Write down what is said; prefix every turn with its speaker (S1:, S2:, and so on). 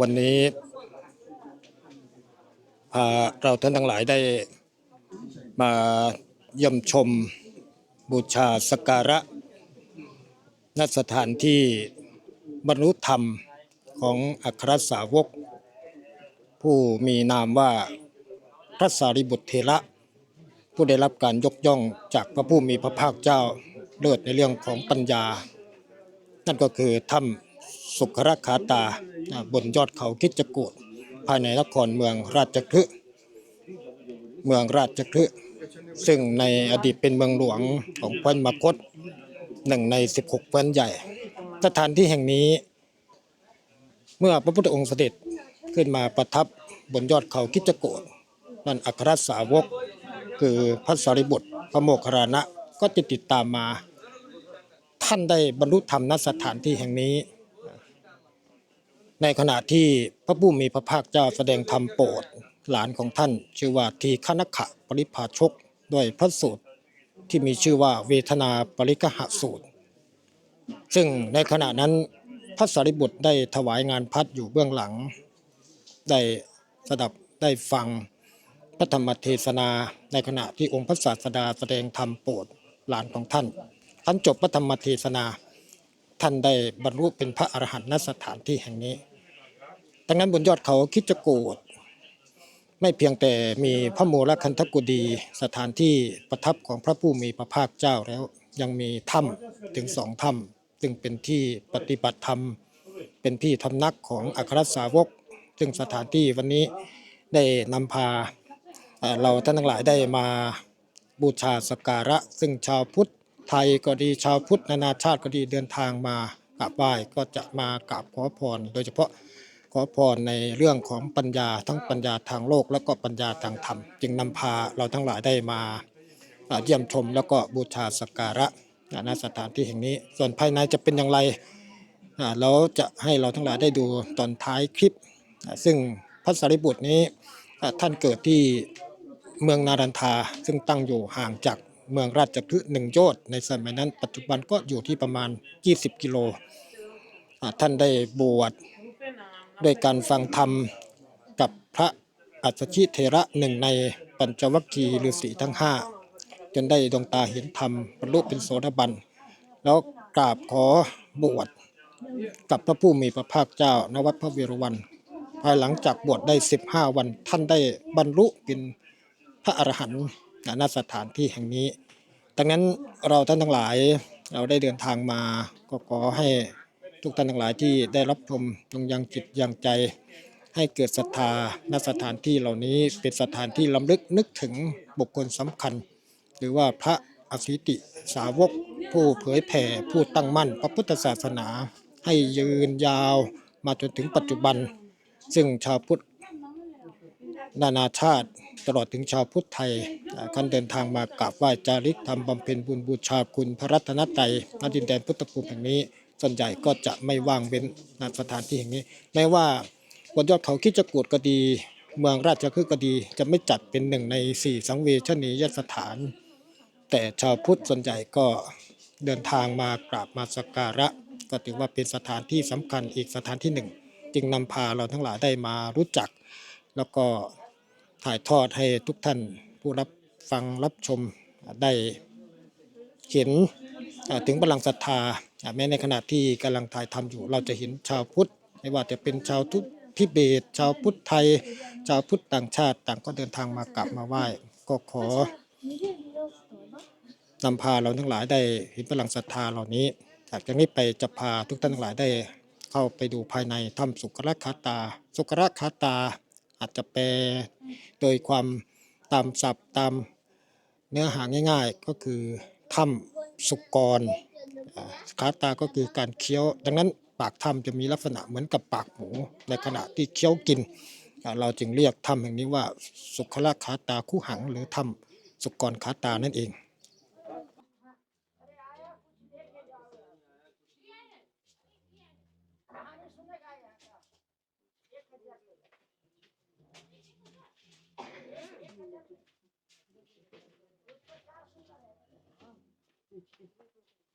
S1: วันนี้พาเราท่านทั้งหลายได้มาเยี่ยมชมบูชาสกการะณสถานที่บรรลุธรรมของอัครสาวก ผู้มีนามว่าพระสารีบุตรเทระ ผู้ได้รับการยกย่องจากพระผู้มีพระภาคเจ้าเลิศในเรื่องของปัญญา นั่นก็คือถ้ำ สุขรคาตาบนยอดเขาคิจกูดภายในนครเมืองราชคฤห์เมืองราชคฤห์ซึ่งในอดีตเป็นเมืองหลวงของแคว้นมคตหนึ่งใน 16แคว้นใหญ่ สถานที่แห่งนี้ เมื่อพระพุทธองค์เสด็จขึ้นมาประทับบนยอดเขาคิจกูดนั่นอัครสาวก คือพระสารีบุตรพระโมคคัลลานะก็จะติดตามมา ท่านได้บรรลุธรรมณสถานที่แห่งนี้ ในขณะที่พระผู้มีพระภาคเจ้าแสดงธรรมโปรดหลานของท่าน ชื่อว่าทีฆนขะปริภาชกด้วยพระสูตรที่มีชื่อว่าเวทนาปริกหะสูตร ซึ่งในขณะนั้นพระสารีบุตรได้ถวายงานพัดอยู่เบื้องหลัง ได้สดับได้ฟังพระธรรมเทศนาในขณะที่องค์พระศาสดาแสดงธรรมโปรดหลานของท่านท่านจบพระธรรมเทศนา ท่านได้บรรลุเป็นพระอรหันต์ณสถานที่แห่งนี้ ดังนั้นบนยอดเขาคิดจกูดไม่เพียงแต่มีพระโมรคันธกุดีสถานที่ประทับของพระผู้มีพระภาคเจ้าแล้วยังมีถ้ำถึงสองถ้ำซึ่งเป็นที่ปฏิบัติธรรม เป็นที่ทำนักของอัครสาวก ซึ่งสถานที่วันนี้ได้นำพาเอ่อเราท่านทั้งหลายได้มาบูชาสักการะ ซึ่งชาวพุทธไทยก็ดีชาวพุทธนานาชาติก็ดีเดินทางมากราบไหว้ก็จะมากราบขอพร โดยเฉพาะ ขอพรในเรื่องของปัญญาทั้งปัญญาทางโลกและก็ปัญญาทางธรรม จึงนำพาเราทั้งหลายได้มาเยี่ยมชมแล้วก็บูชาสักการะณสถานที่แห่งนี้ ส่วนภายในจะเป็นอย่างไรเราจะให้เราทั้งหลายได้ดูตอนท้ายคลิป ซึ่งพระสารีบุตรนี้ท่านเกิดที่เมืองนารันทาซึ่งตั้งอยู่ห่างจากเมืองราชคฤห์หนึ่งโยชน์ในสมัยนั้น ปัจจุบันก็อยู่ที่ประมาณ 20 กิโลท่านได้บวช ด้วยการฟังธรรมกับพระอัสสชิเทระหนึ่งในปัญจวัคคีย์ฤาษีทั้งห้าจนได้ดวงตาเห็นธรรมบรรลุเป็นโสดาบัน แล้วกราบขอบวชกับพระผู้มีพระภาคเจ้านวัดพระเวรวัน ภายหลังจากบวชได้ 15 วัน ท่านได้บรรลุเป็นพระอรหันต์ณสถานที่แห่งนี้ดังนั้นเราท่านทั้งหลายเราได้เดินทางมาก็ขอให้ ทุกท่านทั้งหลายที่ได้รับชมจงยังจิตยังใจ ให้เกิดศรัทธาณสถานที่เหล่านี้เป็นสถานที่ลำลึกนึกถึงบุคคลสำคัญ หรือว่าพระอสิติสาวก ผู้เผยแผ่ผู้ตั้งมั่น พระพุทธศาสนา ให้ยืนยาวมาจนถึงปัจจุบัน ซึ่งชาวพุทธนานาชาติตลอดถึงชาวพุทธไทยอ่าท่านเดินทางมากราบไหว้จาริกทำบำเพ็ญบุญบูชาคุณพระรัตนตรัยณดินแดนพุทธภูมิแห่งนี้ ส่วนใหญ่ก็จะไม่ว่างเว้นณสถานที่แห่งนี้ แม้ว่าบนยอดเขาคิดจกูดก็ดี เมืองราชคฤห์ก็ดี จะไม่จัดเป็นหนึ่งในสี่สังเวชนียสถาน แต่ชาวพุทธส่วนใหญ่ก็เดินทางมากราบมาสักการะ ก็ถือว่าเป็นสถานที่สำคัญอีกสถานที่หนึ่ง จึงนำพาเราทั้งหลายได้มารู้จัก แล้วก็ถ่ายทอดให้ทุกท่านผู้รับฟังรับชมได้เห็น ถึงพลังศรัทธาแม้ในขณะที่กำลังถ่ายทำอยู่ เราจะเห็นชาวพุทธไม่ว่าจะเป็นชาวทุทิเบต ชาวพุทธไทย ชาวพุทธต่างชาติ ต่างก็เดินทางมากราบมาไหว้ ก็ขอนำพาเราทั้งหลายได้เห็นพลังศรัทธาเหล่านี้ จากจากนี้ไปจะพาทุกท่านทั้งหลายได้เข้าไปดูภายในถ้ำสุกรคาตา สุกรคาตา อาจจะแปลโดยความตามศัพท์ตามเนื้อหาง่าย ๆ ก็คือถ้ำ สุกรอ่าคาตาก็คือการเคี้ยว ดังนั้นปากถ้ำจะมีลักษณะเหมือนกับปากหมู ในขณะที่เคี้ยวกิน เราจึงเรียกถ้ำแห่งนี้ว่าสุขลคาตาคู่หัง หรือถ้ำสุกรคาตานั่นเอง
S2: どうぞ。